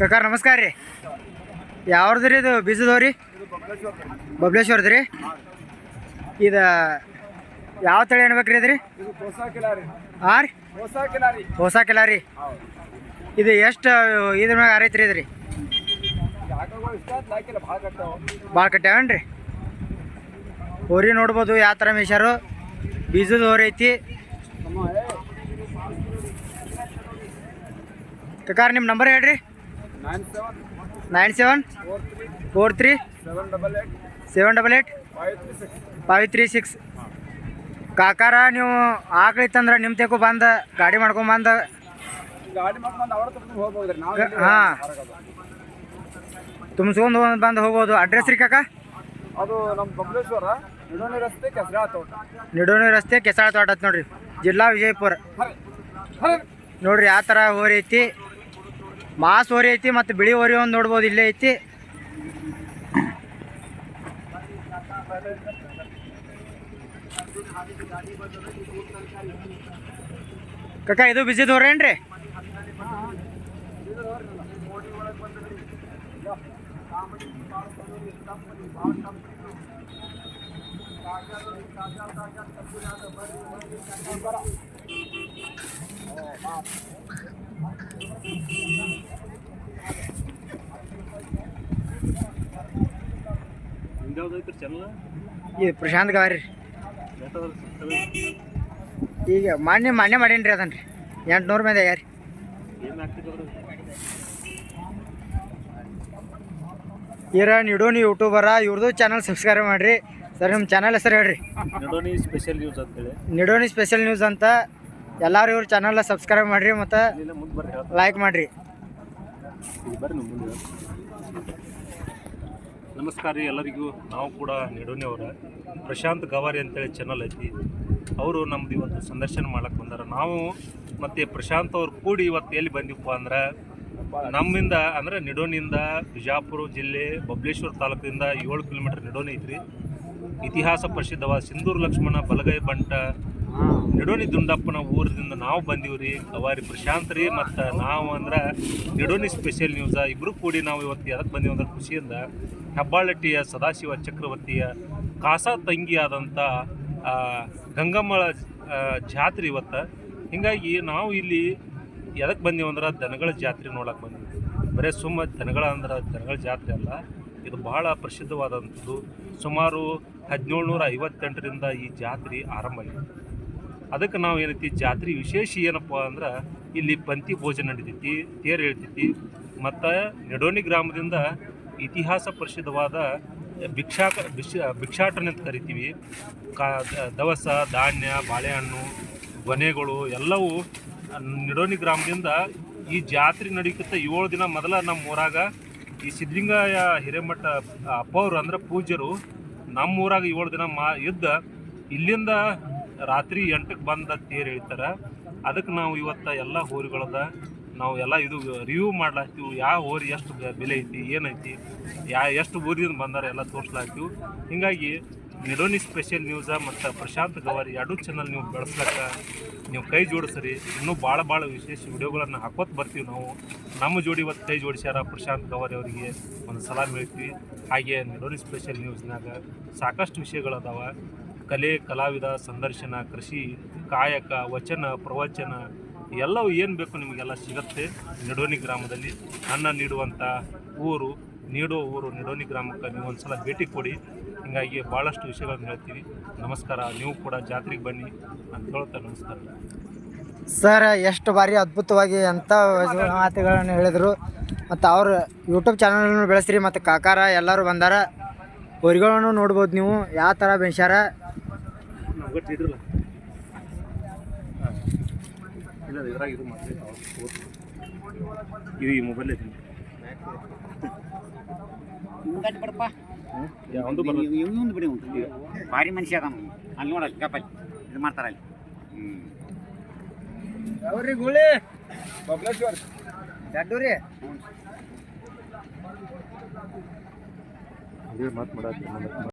ಕಕ್ಕಾರ ನಮಸ್ಕಾರ ರೀ. ಯಾವ್ದು ರೀ ಇದು? ಬೀಜದವ್ರಿ? ಬಬ್ಲೇಶ್ವರ್ದು ರೀ ಇದು ಯಾವ ತಳಿ ಅನ್ಬೇಕ್ರಿ ರೀ ಇದು ರೀ ಹೊಸ ಕಿಲಾರಿ. ಹಾಂ ರೀ? ಹೊಸ ಕಿಲಾರಿ. ಇದು ಎಷ್ಟು ಇದ್ರ ಮ್ಯಾಗ ಆರೈತ್ರಿ ಇದ್ರಿ ಭಾಳ ಕಟ್ಟಾವ. ಭಾಳ ಕಟ್ಟ್ಯಾವೇನು ರೀ ಹೋರಿ ನೋಡ್ಬೋದು ಯಾವ ಥರ ಮೇಷಾರು ಬೀಜದ ಹೋರಿ ಐತಿ. ನಮ್ಮ ನಂಬರ್ ಹೇಳ್ರಿ. Nine seven four three four three seven double eight. Seven double eight five three six. ಕಾಕಾರ ನೀವು ಆಗ್ಲಿತ್ತಂದ್ರೆ ನಿಮ್ಮ ತೆಕು ಬಂದ ಗಾಡಿ ಬಂದ. ಮಾಡ್ಕೊಂಡು ಇಲ್ಲಿ ಹಾ. ತುಂಬಿಸ್ಕೊಂಡು ಬಂದು ಹೋಗ್ಬೋದು. ಅಡ್ರೆಸ್ ರೀ ಕಾಕಾ? ಅದು ನಮ್ಮ ಬಬಲೇಶ್ವರ ನಿಡೋನಿ ರಸ್ತೆ ಕೆಸರಾ ತೋಟ. ರಸ್ತೆ ಕೆಸಾಳ ತೋಟ ಐತ್ ನೋಡ್ರಿ. ಜಿಲ್ಲಾ ವಿಜಯಪುರ. ನೋಡ್ರಿ ಯಾವ ಥರ ಹೋರಿ ಐತಿ. ಮಾಸ್ ಹೋರಿ ಐತಿ ಮತ್ತು ಬಿಳಿ ಹೋರಿ ಒಂದು ನೋಡ್ಬೋದು ಇಲ್ಲೇ ಐತಿ. ಕಕ್ಕ ಇದು ಬಿಸಿದ ಈ ಪ್ರಶಾಂತ್ ಗಾರಿ ಈಗ ಮಾನ್ಯ ಮಾನ್ಯ ಮಾಡೇನ್ರಿ ಅದನ್ರಿ ಎಂಟುನೂರು ಮೇಲೆ ಯಾರಿ ಇರ ನಿಡೋನಿ ಯೂಟ್ಯೂಬರ ಇವ್ರದ್ದು ಚಾನಲ್ ಸಬ್ಸ್ಕ್ರೈಬ್ ಮಾಡ್ರಿ. ಸರ್ ನಿಮ್ಮ ಚಾನಲ್ ಹೆಸರು ಹೇಳ್ರಿ. ನಿಡೋನಿ ಸ್ಪೆಷಲ್ ನ್ಯೂಸ್ ಅಂತೇಳಿ ನಿಡೋನಿ ಸ್ಪೆಷಲ್ ನ್ಯೂಸ್ ಅಂತ ಎಲ್ಲರೂ ಇವ್ರ ಚಾನಲ್ ಸಬ್ಸ್ಕ್ರೈಬ್ ಮಾಡ್ರಿ ಮತ್ತು. ಲೈಕ್ ಮಾಡ್ರಿ ಇಲ್ಲಿ ಬರ್ರಿ ನೀವು ಮುಂದೆ ನಮಸ್ಕಾರ ರೀ, ಎಲ್ಲರಿಗೂ. ನಾವು ಕೂಡ ನಿಡೋನಿ ಅವರ. ಪ್ರಶಾಂತ್ ಗವಾರಿ ಅಂತೇಳಿ ಚಾನಲ್ ಐತಿ. ಅವರು ನಮ್ದು ಇವತ್ತು ಸಂದರ್ಶನ ಮಾಡಕ್ಕೆ ಬಂದಾರ. ನಾವು ಮತ್ತು ಪ್ರಶಾಂತ್ ಅವ್ರು ಕೂಡಿ ಇವತ್ತು ಎಲ್ಲಿ ಬಂದಿವಪ್ಪ ಅಂದ್ರೆ ನಮ್ಮಿಂದ ಅಂದ್ರೆ ನಿಡೋನಿಂದ ಬಿಜಾಪುರ ಜಿಲ್ಲೆ ಬಬ್ಲೇಶ್ವರ ತಾಲೂಕಿಂದ ಏಳು ಕಿಲೋಮೀಟರ್ ನಿಡೋನಿ ಐತ್ರಿ. ಇತಿಹಾಸ ಪ್ರಸಿದ್ಧವಾದ ಸಿಂಧೂರು ಲಕ್ಷ್ಮಣ ಬಲಗೈ ಬಂಟ ನಿಡೋನಿ ದುಂಡಪ್ಪನ ಊರಿಂದ ನಾವು ಬಂದೀವ್ರಿ, ಕವಾರಿ ಪ್ರಶಾಂತ್ ರೀ, ಮತ್ತು ನಾವು ಅಂದ್ರೆ ನಿಡೋನಿ ಸ್ಪೆಷಲ್ ನ್ಯೂಸ ಇಬ್ಬರು ಕೂಡಿ ನಾವು ಇವತ್ತು ಎದಕ್ಕೆ ಬಂದೀವಿ ಅಂದ್ರೆ ಖುಷಿಯಿಂದ ಹೆಬ್ಬಾಳಟ್ಟಿಯ ಸದಾಶಿವ ಚಕ್ರವರ್ತಿಯ ಕಾಸ ತಂಗಿಯಾದಂಥ ಗಂಗಮ್ಮಳ ಜಾತ್ರೆ ಇವತ್ತು. ಹೀಗಾಗಿ ನಾವು ಇಲ್ಲಿ ಎದಕ್ಕೆ ಬಂದೀವಿ ಅಂದ್ರೆ ದನಗಳ ಜಾತ್ರೆ ನೋಡಕ್ಕೆ ಬಂದೀವಿ. ಬರೀ ಸುಮ್ಮ ದನಗಳ ಅಂದ್ರೆ ದನಗಳ ಜಾತ್ರೆ ಅಲ್ಲ, ಇದು ಬಹಳ ಪ್ರಸಿದ್ಧವಾದಂಥದ್ದು. ಸುಮಾರು ಹದಿನೇಳು ನೂರ ಐವತ್ತೆಂಟರಿಂದ ಈ ಜಾತ್ರೆ ಆರಂಭ ಆಗಿದೆ. ಅದಕ್ಕೆ ನಾವು ಏನೈತಿ ಜಾತ್ರೆ ವಿಶೇಷ ಏನಪ್ಪ ಅಂದ್ರೆ ಇಲ್ಲಿ ಪಂತಿ ಭೋಜನ ನಡೀತೈತಿ, ತೇರು ಹೇಳ್ತೈತಿ, ಮತ್ತು ನೆಡೋಣಿ ಗ್ರಾಮದಿಂದ ಇತಿಹಾಸ ಪ್ರಸಿದ್ಧವಾದ ಭಿಕ್ಷಾಕ ಭಿಕ್ಷ ಭಿಕ್ಷಾಟನೆ ಅಂತ ಕರಿತೀವಿ. ಕಾ ದವಸ, ಧಾನ್ಯ, ಬಾಳೆಹಣ್ಣು, ಗೊನೆಗಳು ಎಲ್ಲವೂ ನಿಡೋನಿ ಗ್ರಾಮದಿಂದ ಈ ಜಾತ್ರೆ ನಡೀಕತ್ತ ಏಳು ದಿನ ಮೊದಲ ನಮ್ಮ ಊರಾಗ. ಈ ಸಿದ್ಧಲಿಂಗಯ್ಯ ಹಿರೇಮಠ ಅಪ್ಪವರು ಅಂದ್ರೆ ಪೂಜ್ಯರು ನಮ್ಮ ಊರಾಗ ಏಳು ದಿನ ಮಾ ಇದ್ದ. ಇಲ್ಲಿಂದ ರಾತ್ರಿ ಎಂಟಕ್ಕೆ ಬಂದ ತೇರು ಹೇಳ್ತಾರೆ. ಅದಕ್ಕೆ ನಾವು ಇವತ್ತು ಎಲ್ಲ ಹೋರಿಗಳದ, ನಾವು ಎಲ್ಲ ಇದು ರಿವ್ಯೂ ಮಾಡ್ಲಾಕ್ತೀವಿ. ಯಾವ ಹೋರಿ ಎಷ್ಟು ಬೆಲೆ ಐತಿ, ಏನೈತಿ, ಯಾ ಎಷ್ಟು ಊರಿಂದ ಬಂದಾರ ಎಲ್ಲ ತೋರಿಸ್ಲಾಕ್ತೀವಿ. ಹೀಗಾಗಿ ನಿಡೋನಿ ಸ್ಪೆಷಲ್ ನ್ಯೂಸ ಮತ್ತು ಪ್ರಶಾಂತ್ ಗವಾರಿ ಎರಡೂ ಚಾನಲ್ ನೀವು ಬೆಳೆಸ್ಲಕ್ಕ ನೀವು ಕೈ ಜೋಡಿಸ್ರಿ. ಇನ್ನೂ ಭಾಳ ಭಾಳ ವಿಶೇಷ ವಿಡಿಯೋಗಳನ್ನು ಹಾಕೋತ್ ಬರ್ತೀವಿ ನಾವು. ನಮ್ಮ ಜೋಡಿ ಇವತ್ತು ಕೈ ಜೋಡಿಸ್ಯಾರ ಪ್ರಶಾಂತ್ ಗವಾರಿ ಅವರಿಗೆ. ಒಂದು ಸಲಾಮ್ ಹೇಳ್ತೀವಿ. ಹಾಗೆ ನಿಡೋನಿ ಸ್ಪೆಷಲ್ ನ್ಯೂಸ್ನಾಗ ಸಾಕಷ್ಟು ವಿಷಯಗಳದಾವ. ಕಲೆ, ಕಲಾವಿದ, ಸಂದರ್ಶನ, ಕೃಷಿ, ಕಾಯಕ, ವಚನ, ಪ್ರವಚನ ಎಲ್ಲವೂ ಏನು ಬೇಕು ನಿಮಗೆಲ್ಲ ಸಿಗುತ್ತೆ ನಿಡೋನಿ ಗ್ರಾಮದಲ್ಲಿ. ಅನ್ನ ನೀಡುವಂಥ ಊರು, ನೀಡೋ ಊರು ನಿಡೋನಿ ಗ್ರಾಮಕ್ಕೆ ನೀವು ಒಂದು ಸಲ ಭೇಟಿ ಕೊಡಿ. ಹೀಗಾಗಿ ಭಾಳಷ್ಟು ವಿಷಯಗಳನ್ನು ಹೇಳ್ತೀವಿ. ನಮಸ್ಕಾರ. ನೀವು ಕೂಡ ಜಾತ್ರೆಗೆ ಬನ್ನಿ ಅಂತ ಹೇಳ್ತಾ ನಮಸ್ಕಾರ. ಸರ್, ಎಷ್ಟು ಬಾರಿ ಅದ್ಭುತವಾಗಿ ಅಂತ ಮಾತುಗಳನ್ನು ಹೇಳಿದರು. ಮತ್ತು ಅವ್ರ ಯೂಟ್ಯೂಬ್ ಚಾನಲನ್ನು ಬೆಳೆಸಿರಿ. ಮತ್ತು ಕಾಕಾರ ಎಲ್ಲರೂ ಬಂದಾರ. ಊರಿಗಳನ್ನು ನೋಡ್ಬೋದು ನೀವು. ಯಾವ ಥರ ಬೆಳೆಸ್ಯಾರ ಗಟ್ಟಿ ಇದ್ರಲ್ಲ. ಹಾಂ. ಇಲ್ಲ ಇದ್ರಾಗ ಇದು ಮಾಡಿ ಇದು ಈ ಮೊಬೈಲ್ ಐತಿ ಯಾವುದು ಬರಲ್ಲ ಇವನು ಬಿಡಿ ಉಂಟು. ಭಾರಿ ಮನುಷ್ಯ ಅದ. ಅಲ್ಲಿ ನೋಡಲ್ಲಿ ಗಪ್ಪಲ್ಲಿ ಇದು ಮಾಡ್ತಾರ ಅಲ್ಲಿ. ಹ್ಞೂ ಅವ್ರಿ ಗುಳಿ ಬಬ್ಲೇಶ್ವರ್. ದಡ್ಡು ರೀ ಅದೇ ಮಾತು ಮಾಡತ್ತೀನಿ